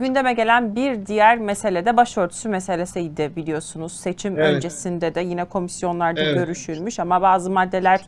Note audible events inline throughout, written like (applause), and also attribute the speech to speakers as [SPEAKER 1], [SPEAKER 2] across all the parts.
[SPEAKER 1] Gündeme gelen bir diğer mesele de başörtüsü meselesiydi biliyorsunuz. Seçim
[SPEAKER 2] Evet.
[SPEAKER 1] öncesinde de yine komisyonlarda
[SPEAKER 2] Evet.
[SPEAKER 1] görüşülmüş ama bazı maddeler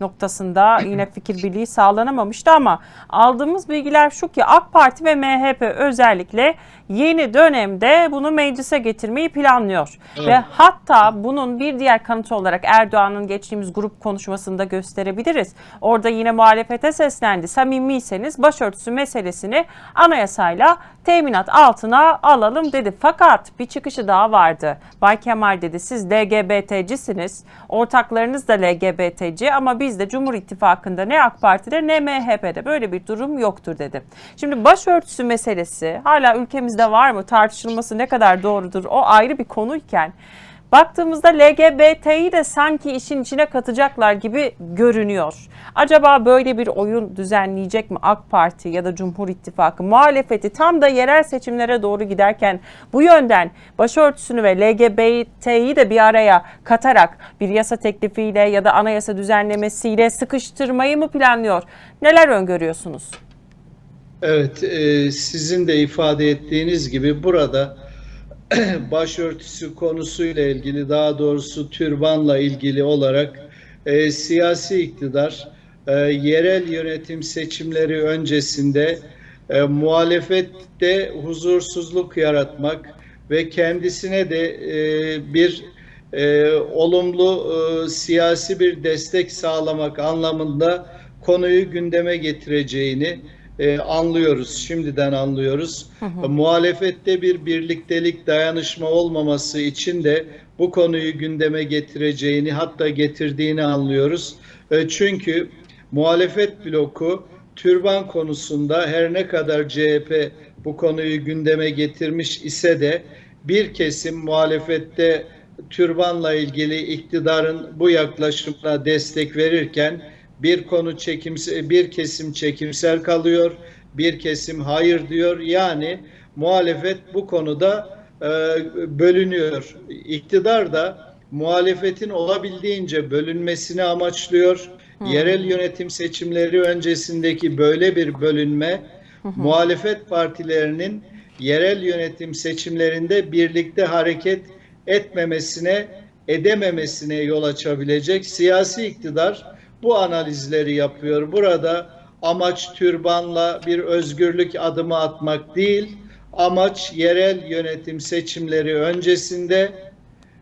[SPEAKER 1] noktasında yine fikir birliği sağlanamamıştı ama aldığımız bilgiler şu ki AK Parti ve MHP özellikle yeni dönemde bunu meclise getirmeyi planlıyor.
[SPEAKER 2] Evet.
[SPEAKER 1] Ve hatta bunun bir diğer kanıtı olarak Erdoğan'ın geçtiğimiz grup konuşmasında gösterebiliriz. Orada yine muhalefete seslendi. Samimiyseniz başörtüsü meselesini anayasayla teminat altına alalım dedi. Fakat bir çıkışı daha vardı. Bay Kemal dedi siz LGBT'cisiniz. Ortaklarınız da LGBT'ci ama bizde Cumhur İttifakı'nda ne AK Parti'de ne MHP'de böyle bir durum yoktur dedi. Şimdi başörtüsü meselesi hala ülkemizde var mı? Tartışılması ne kadar doğrudur? O ayrı bir konuyken Baktığımızda LGBT'yi de sanki işin içine katacaklar gibi görünüyor. Acaba böyle bir oyun düzenleyecek mi AK Parti ya da Cumhur İttifakı muhalefeti tam da yerel seçimlere doğru giderken bu yönden başörtüsünü ve LGBT'yi de bir araya katarak bir yasa teklifiyle ya da anayasa düzenlemesiyle sıkıştırmayı mı planlıyor? Neler öngörüyorsunuz?
[SPEAKER 2] Evet, e, sizin de ifade ettiğiniz gibi burada (clears throat) başörtüsü konusuyla ilgili, daha doğrusu türbanla ilgili olarak e, siyasi iktidar e, yerel yönetim seçimleri öncesinde e, muhalefette huzursuzluk yaratmak ve kendisine de e, bir e, olumlu e, siyasi bir destek sağlamak anlamında konuyu gündeme getireceğini e, anlıyoruz. Şimdiden anlıyoruz. Muhalefette bir birliktelik, dayanışma olmaması için de bu konuyu gündeme getireceğini, hatta getirdiğini anlıyoruz. E, çünkü muhalefet bloku türban konusunda her ne kadar CHP bu konuyu gündeme getirmiş ise de bir kesim muhalefette türbanla ilgili iktidarın bu yaklaşımına destek verirken bir konu çekimsel, bir kesim çekimsel kalıyor, bir kesim hayır diyor. Yani muhalefet bu konuda e, bölünüyor. İktidar da muhalefetin olabildiğince bölünmesini amaçlıyor. Yerel yönetim seçimleri öncesindeki böyle bir bölünme muhalefet partilerinin yerel yönetim seçimlerinde birlikte hareket etmemesine, edememesine yol açabilecek siyasi iktidar bu analizleri yapıyor. Burada amaç türbanla bir özgürlük adımı atmak değil, amaç yerel yönetim seçimleri öncesinde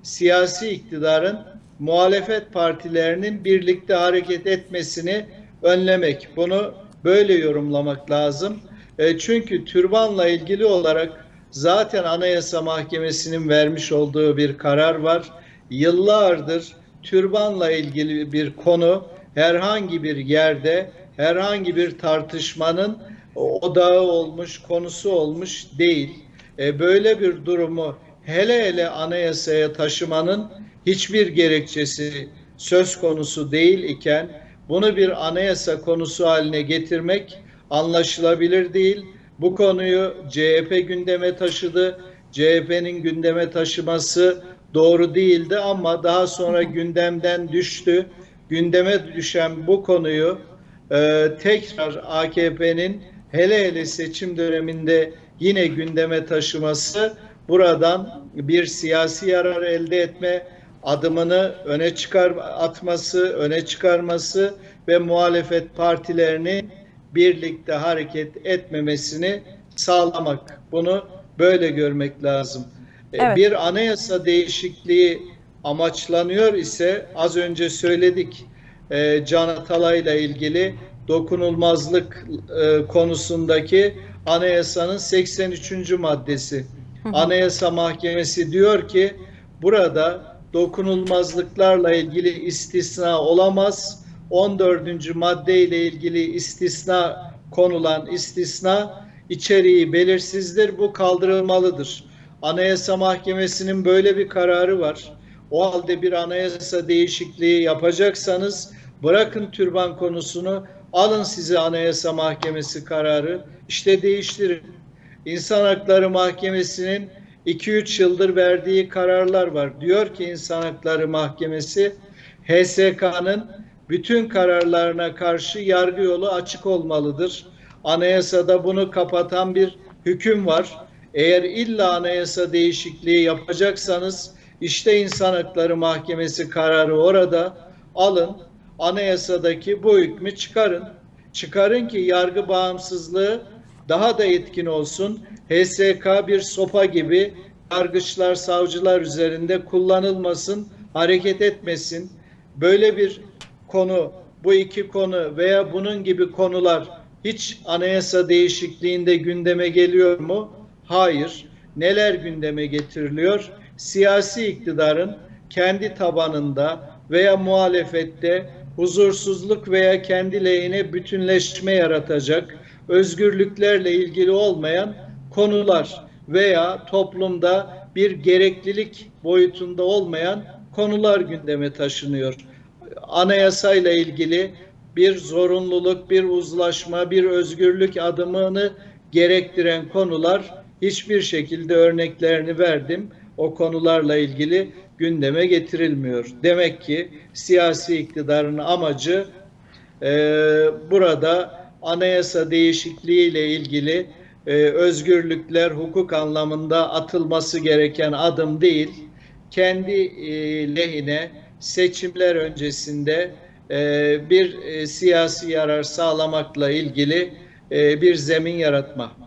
[SPEAKER 2] siyasi iktidarın muhalefet partilerinin birlikte hareket etmesini önlemek. Bunu böyle yorumlamak lazım. E, çünkü türbanla ilgili olarak zaten Anayasa Mahkemesi'nin vermiş olduğu bir karar var. Yıllardır türbanla ilgili bir konu herhangi bir yerde herhangi bir tartışmanın odağı olmuş, konusu olmuş değil. E, böyle bir durumu hele hele anayasaya taşımanın hiçbir gerekçesi söz konusu değil iken bunu bir anayasa konusu haline getirmek anlaşılabilir değil. Bu konuyu CHP gündeme taşıdı. CHP'nin gündeme taşıması doğru değildi ama daha sonra gündemden düştü. Gündeme düşen bu konuyu e, tekrar AKP'nin hele hele seçim döneminde yine gündeme taşıması buradan bir siyasi yarar elde etme adımını öne çıkar atması, öne çıkarması ve muhalefet partilerini birlikte hareket etmemesini sağlamak. Bunu böyle görmek lazım. E,
[SPEAKER 1] Evet.
[SPEAKER 2] Bir anayasa değişikliği amaçlanıyor ise az önce söyledik e, Can Atalay'la ilgili dokunulmazlık e, konusundaki anayasanın 83. maddesi. Anayasa Mahkemesi diyor ki burada dokunulmazlıklarla ilgili istisna olamaz. 14. madde ile ilgili istisna konulan istisna içeriği belirsizdir. Bu kaldırılmalıdır. Anayasa Mahkemesi'nin böyle bir kararı var. O halde bir anayasa değişikliği yapacaksanız bırakın türban konusunu alın size Anayasa Mahkemesi kararı işte değiştirin. İnsan Hakları Mahkemesi'nin 2-3 yıldır verdiği kararlar var. Diyor ki İnsan Hakları Mahkemesi HSK'nın bütün kararlarına karşı yargı yolu açık olmalıdır. Anayasada bunu kapatan bir hüküm var. Eğer illa anayasa değişikliği yapacaksanız işte İnsan Hakları Mahkemesi kararı orada alın anayasadaki bu hükmü çıkarın. Çıkarın ki yargı bağımsızlığı daha da etkin olsun. HSK bir sopa gibi yargıçlar, savcılar üzerinde kullanılmasın, hareket etmesin. Böyle bir konu, bu iki konu veya bunun gibi konular hiç anayasa değişikliğinde gündeme geliyor mu? Hayır. Neler gündeme getiriliyor? Siyasi iktidarın kendi tabanında veya muhalefette huzursuzluk veya kendi lehine bütünleşme yaratacak özgürlüklerle ilgili olmayan konular veya toplumda bir gereklilik boyutunda olmayan konular gündeme taşınıyor. Anayasayla ilgili bir zorunluluk, bir uzlaşma, bir özgürlük adımını gerektiren konular hiçbir şekilde örneklerini verdim. O konularla ilgili gündeme getirilmiyor. Demek ki siyasi iktidarın amacı e, burada anayasa değişikliği ile ilgili e, özgürlükler, hukuk anlamında atılması gereken adım değil, kendi e, lehine seçimler öncesinde e, bir e, siyasi yarar sağlamakla ilgili e, bir zemin yaratma.